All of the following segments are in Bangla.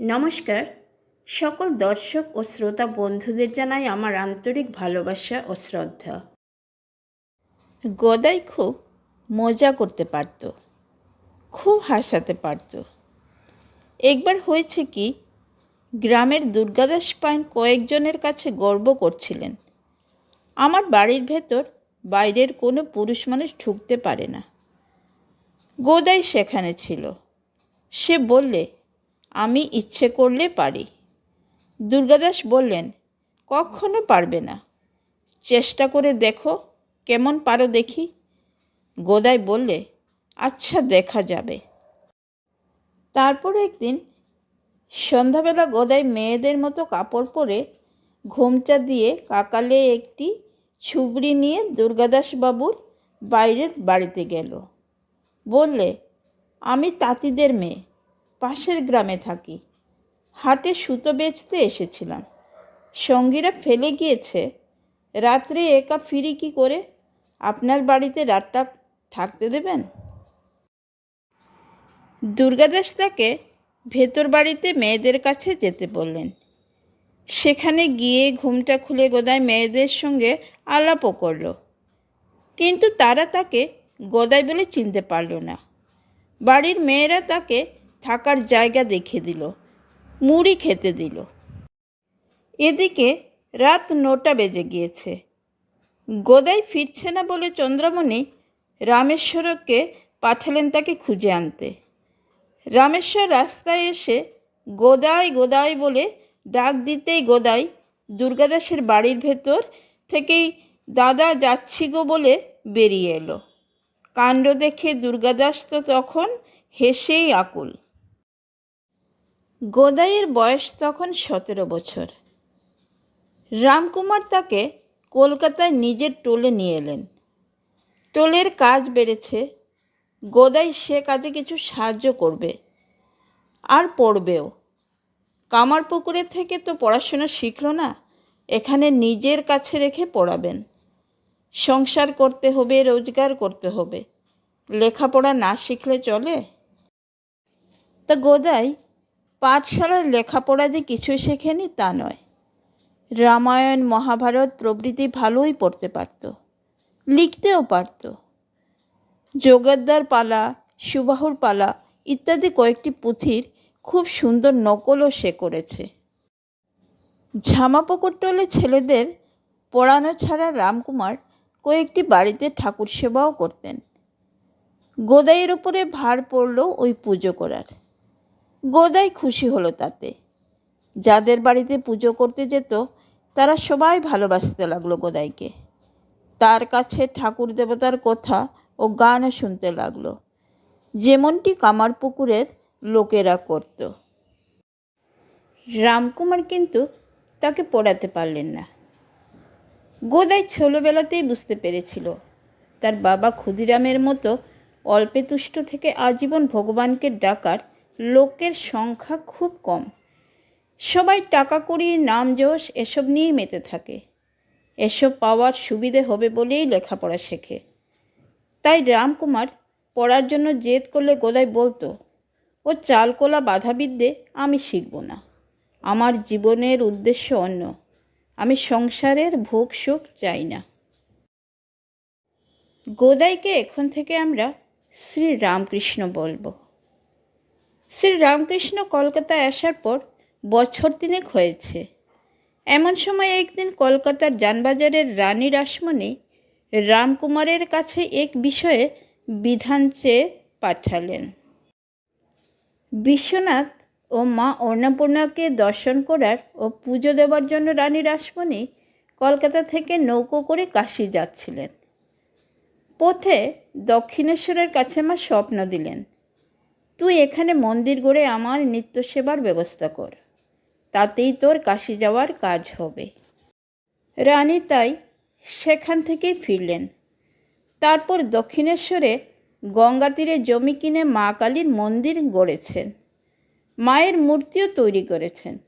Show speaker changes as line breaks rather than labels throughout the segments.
নমস্কার। সকল দর্শক ও শ্রোতা বন্ধুদের জানাই আমার আন্তরিক ভালোবাসা ও শ্রদ্ধা। গদাই খুব মজা করতে পারত, খুব হাসাতে পারত। একবার হয়েছে কি, গ্রামের দুর্গাদাস পাইন কয়েকজনের কাছে গর্ব করছিলেন। আমার বাড়ির ভেতর বাইরের কোনো পুরুষ মানুষ ঢুকতে পারে না। গোদাই সেখানে ছিল। সে বললে আমি ইচ্ছে করলে পারি। দুর্গাদাস বললেন, কখনো পারবে না। চেষ্টা করে দেখো, কেমন পারো দেখি। গোদাই বললে আচ্ছা দেখা যাবে। তারপর একদিন সন্ধ্যাবেলা গোদাই মেয়েদের মতো কাপড় পরে ঘোমচা দিয়ে কাকালে একটি ছুবড়ি নিয়ে দুর্গাদাস বাবুর বাইরের বাড়িতে গেল। বললে, আমি তাঁতিদের মেয়ে। পাশের গ্রামে থাকি। হাটে সুতো বেচতে এসেছিলাম। সঙ্গীরা ফেলে গিয়েছে। রাত্রে একা ফিরি কি করে? আপনার বাড়িতে রাতটা থাকতে দেবেন? দুর্গাদাস তাকে ভেতর বাড়িতে মেয়েদের কাছে যেতে বললেন। সেখানে গিয়ে ঘুমটা খুলে গোদায় মেয়েদের সঙ্গে আলাপও করল। কিন্তু তারা তাকে গোদাই বলে চিনতে পারল না। বাড়ির মেয়েরা তাকে থাকার জায়গা দেখে দিল। মুড়ি খেতে দিল। এদিকে রাত নটা বেজে গিয়েছে। গোদাই ফিরছে না বলে চন্দ্রমণি রামেশ্বরকে পাঠালেন তাকে খুঁজে আনতে। রামেশ্বর রাস্তায় এসে গোদাই গোদাই বলে ডাক দিতেই গোদাই দুর্গাদাসের বাড়ির ভেতর থেকেই, দাদা, যাচ্ছি গো বলে বেরিয়ে এলো। কাণ্ড দেখে দুর্গাদাস তো তখন হেসেই আকুল। গোদাইয়ের বয়স তখন সতেরো বছর। রামকুমার তাকে কলকাতায় নিজের টোলে নিয়ে এলেন। টোলের কাজ বেড়েছে, গোদাই সে কাজে কিছু সাহায্য করবে আর পড়বেও। কামার পুকুরের থেকে তো পড়াশোনা শিখল না, এখানে নিজের কাছে রেখে পড়াবেন। সংসার করতে হবে, রোজগার করতে হবে। লেখাপড়া না শিখলে চলে? তা গোদাই পাঠশালার লেখাপড়া যে কিছুই শেখেনি তা নয়। রামায়ণ, মহাভারত প্রভৃতি ভালোই পড়তে পারত, লিখতেও পারত। যোগদ্দার পালা, সুবাহুর পালা ইত্যাদি কয়েকটি পুঁথির খুব সুন্দর নকলও সে করেছে। টোলে ছেলেদের পড়ানো ছাড়া রামকুমার কয়েকটি বাড়িতে ঠাকুর সেবাও করতেন। গোদাইয়ের ওপরে ভার পড়ল ওই পুজো করার। গোদাই খুশি হলো তাতে। যাদের বাড়িতে পুজো করতে যেত, তারা সবাই ভালোবাসতে লাগল গোদাইকে। তার কাছে ঠাকুর দেবতার কথা ও গানও শুনতে লাগল। যেমনটি কামারপুকুরের লোকেরা করত। রামকুমার কিন্তু তাকে পড়াতে পারলেন না। গোদাই ছোটোবেলাতেই বুঝতে পেরেছিল, তার বাবা ক্ষুদিরামের মতো অল্পে তুষ্ট থেকে আজীবন ভগবানকে ডাকার লোকের সংখ্যা খুব কম। সবাই টাকা কড়ি নাম যশ এসব নিয়েই মেতে থাকে। এসব পাওয়ার সুবিধে হবে বলেই লেখাপড়া শেখে। তাই রামকুমার পড়ার জন্য জেদ করলে গোদাই বলতো, ও চালকোলা বাধাবিদ্যে আমি শিখব না। আমার জীবনের উদ্দেশ্য অন্য। আমি সংসারের ভোগ সুখ চাই না। গোদাইকে এখন থেকে আমরা শ্রী রামকৃষ্ণ বলব। শ্রী রামকৃষ্ণ কলকাতায় আসার পর বছর তিনেক হয়েছে। এমন সময় একদিন কলকাতার যানবাজারের রানী রাসমণি রামকুমারের কাছে এক বিষয়ে বিধান চেয়ে পাঠালেন। বিশ্বনাথ ও মা অন্নপূর্ণাকে দর্শন করার ও পুজো দেওয়ার জন্য রানী রাসমণি কলকাতা থেকে নৌকো করে কাশি যাচ্ছিলেন। পথে দক্ষিণেশ্বরের কাছে মা স্বপ্ন দিলেন। তুই এখানে মন্দির গড়ে আমার নিত্য সেবার ব্যবস্থা কর। তাতেই তোর কাশি যাওয়ার কাজ হবে। রানী তাই সেখান থেকেই ফিরলেন। তারপর দক্ষিণেশ্বরে গঙ্গা তীরে জমি কিনে মা কালীর মন্দির গড়েছেন। মায়ের মূর্তিও তৈরি করেছেন।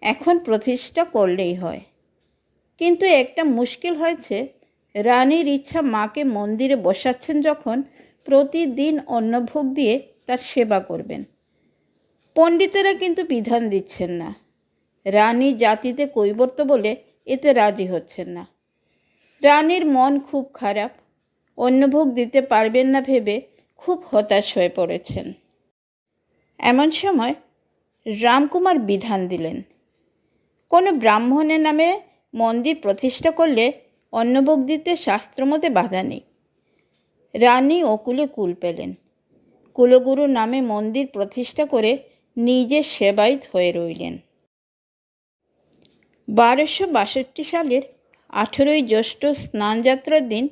এখন প্রতিষ্ঠা করলেই হয়। কিন্তু একটা মুশকিল হয়েছে, রানীর ইচ্ছা মাকে মন্দিরে বসাচ্ছেন যখন প্রতিদিন অন্নভোগ দিয়ে তার সেবা করবেন। পণ্ডিতেরা কিন্তু বিধান দিচ্ছেন না। রানী জাতিতে কৈবর্ত বলে এতে রাজি হচ্ছেন না। রানীর মন খুব খারাপ, অন্নভোগ দিতে পারবেন না ভেবে খুব হতাশ হয়ে পড়েছেন। এমন সময় রামকুমার বিধান দিলেন। কোনো ব্রাহ্মণের নামে মন্দির প্রতিষ্ঠা করলে অন্নভোগ দিতে শাস্ত্রমতে বাধা নেই। রানী অকুলে কুল পেলেন। কুলগুরু নামে মন্দির প্রতিষ্ঠা করে নিজে সেবায়িত হয়ে রইলেন। বারোশো বাষট্টি সালের আঠেরোই জ্যৈষ্ঠ স্নানযাত্রার দিন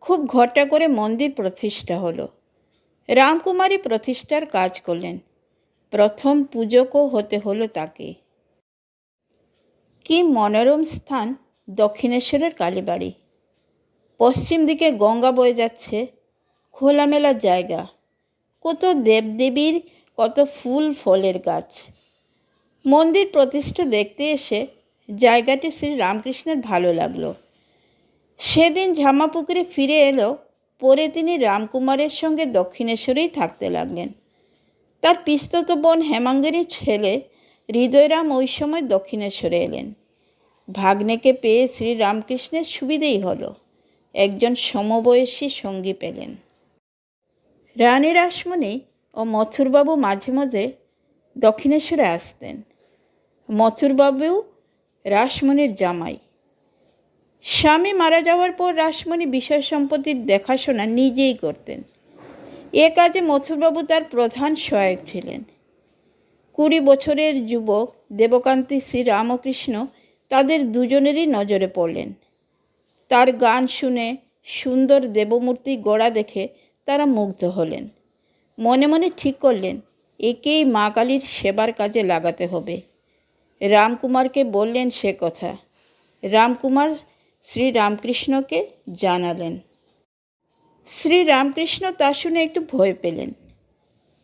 খুব ঘটা করে মন্দির প্রতিষ্ঠা হলো। রামকুমারী প্রতিষ্ঠার কাজ করলেন। প্রথম পূজকও হতে হলো তাকে। কি মনোরম স্থান দক্ষিণেশ্বরের কালীবাড়ি। পশ্চিম দিকে গঙ্গা বয়ে যাচ্ছে খোলামেলা জায়গা। কত দেবদেবীর, কত ফুল ফলের গাছ। মন্দির প্রতিষ্ঠা দেখতে এসে জায়গাটি শ্রী রামকৃষ্ণের ভালো লাগল। সেদিন ঝামাপুকুরে ফিরে এলো, পরে তিনি রামকুমারের সঙ্গে দক্ষিণেশ্বরেই থাকতে লাগলেন। তার পিস্তত বোন হেমাঙ্গিনীর ছেলে হৃদয়রাম ওই সময় দক্ষিণেশ্বরে এলেন। ভাগ্নেকে পেয়ে শ্রী রামকৃষ্ণের সুবিধেই হলো। একজন সমবয়সী সঙ্গী পেলেন। রানী রাসমণি ও মথুরবাবু মাঝে মধ্যে দক্ষিণেশ্বরে আসতেন। মথুরবাবু রাসমণির জামাই। স্বামী মারা যাওয়ার পর রাসমণি বিষয় সম্পত্তির দেখাশোনা নিজেই করতেন। এ কাজে মথুরবাবু তার প্রধান সহায়ক ছিলেন। কুড়ি বছরের যুবক দেবকান্তি শ্রী রামকৃষ্ণ তাদের দুজনেরই নজরে পড়লেন। তার গান শুনে সুন্দর দেবমূর্তি গড়া দেখে তারা মুগ্ধ হলেন। মনে মনে ঠিক করলেন, একেই মা কালীর সেবার কাজে লাগাতে হবে। রামকুমারকে বললেন সে কথা। রামকুমার শ্রী রামকৃষ্ণকে জানালেন। শ্রী রামকৃষ্ণ তা শুনে একটু ভয় পেলেন।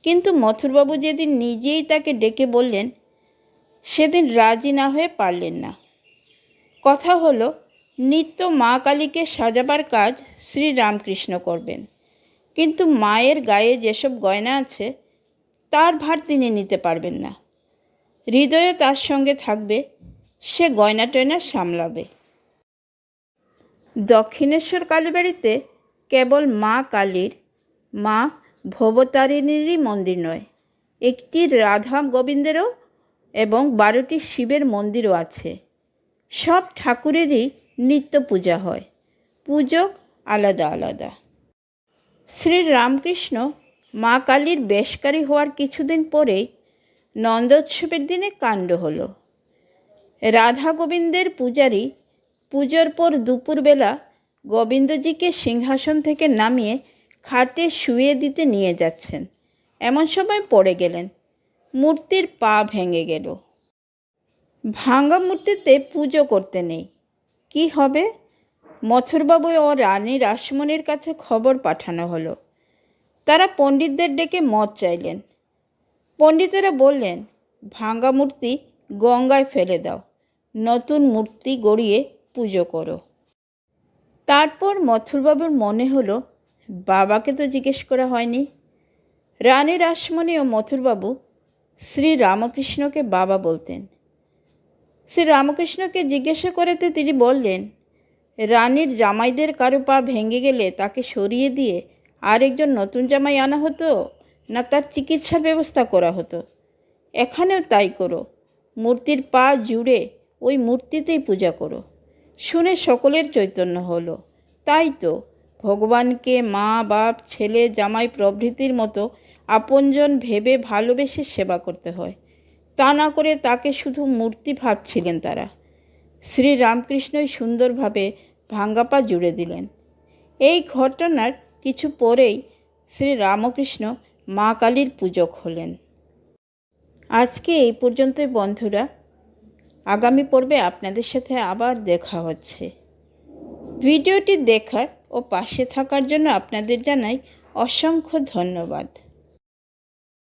কিন্তু মথুরবাবু যেদিন নিজেই তাকে ডেকে বললেন, সেদিন রাজি না হয়ে পারলেন না। কথা হলো, নিত্য মা কালীকে সাজাবার কাজ শ্রী রামকৃষ্ণ করবেন। কিন্তু মায়ের গায়ে যেসব গয়না আছে, তার ভার তিনি নিতে পারবেন না। হৃদয়ে তার সঙ্গে থাকবে, সে গয়না টয়না সামলাবে। দক্ষিণেশ্বর কালীবাড়িতে কেবল মা কালীর, মা ভবতারিণীরই মন্দির নয়, একটি রাধা গোবিন্দেরও এবং বারোটি শিবের মন্দিরও আছে। সব ঠাকুরেরই নিত্য পূজা হয় পূজক আলাদা আলাদা। শ্রী রামকৃষ্ণ মা কালীর বেশকারী হওয়ার কিছুদিন পরেই নন্দোৎসবের দিনে কাণ্ড হলো। রাধা গোবিন্দের পূজারী পুজোর পর দুপুরবেলা গোবিন্দজিকে সিংহাসন থেকে নামিয়ে খাটে শুয়ে দিতে নিয়ে যাচ্ছেন। এমন সময় পড়ে গেলেন। মূর্তির পা ভেঙে গেল। ভাঙা মূর্তিতে পুজো করতে নেই। কি হবে? মথুরবাবু ও রানী রাসমণির কাছে খবর পাঠানো হলো। তারা পণ্ডিতদের ডেকে মত চাইলেন। পণ্ডিতেরা বললেন, ভাঙ্গা মূর্তি গঙ্গায় ফেলে দাও, নতুন মূর্তি গড়িয়ে পুজো করো। তারপর মথুরবাবুর মনে হলো, বাবাকে তো জিজ্ঞেস করা হয়নি। রানী রাসমণি ও মথুরবাবু শ্রী রামকৃষ্ণকে বাবা বলতেন। শ্রী রামকৃষ্ণকে জিজ্ঞাসা করেতে তিনি বললেন রানীর জামাইদের কারও পা ভেঙে গেলে তাকে সরিয়ে দিয়ে আরেকজন নতুন জামাই আনা হতো? না তার চিকিৎসার ব্যবস্থা করা হতো? এখানেও তাই করো। মূর্তির পা জুড়ে ওই মূর্তিতেই পূজা করো। শুনে সকলের চৈতন্য হলো। তাই তো ভগবানকে মা, বাপ, ছেলে, জামাই প্রভৃতির মতো আপনজন ভেবে ভালোবেসে সেবা করতে হয়। তা না করে তাকে শুধু মূর্তি ভাবছিলেন তারা। শ্রী রামকৃষ্ণই সুন্দরভাবে ভাঙ্গাপা জুড়ে দিলেন। এই ঘটনার কিছু পরেই শ্রী রামকৃষ্ণ মা কালীর পূজক হলেন। আজকে এই পর্যন্তই বন্ধুরা। আগামী পর্বে আপনাদের সাথে আবার দেখা হচ্ছে। ভিডিওটি দেখার ও পাশে থাকার জন্য আপনাদের জানাই অসংখ্য ধন্যবাদ।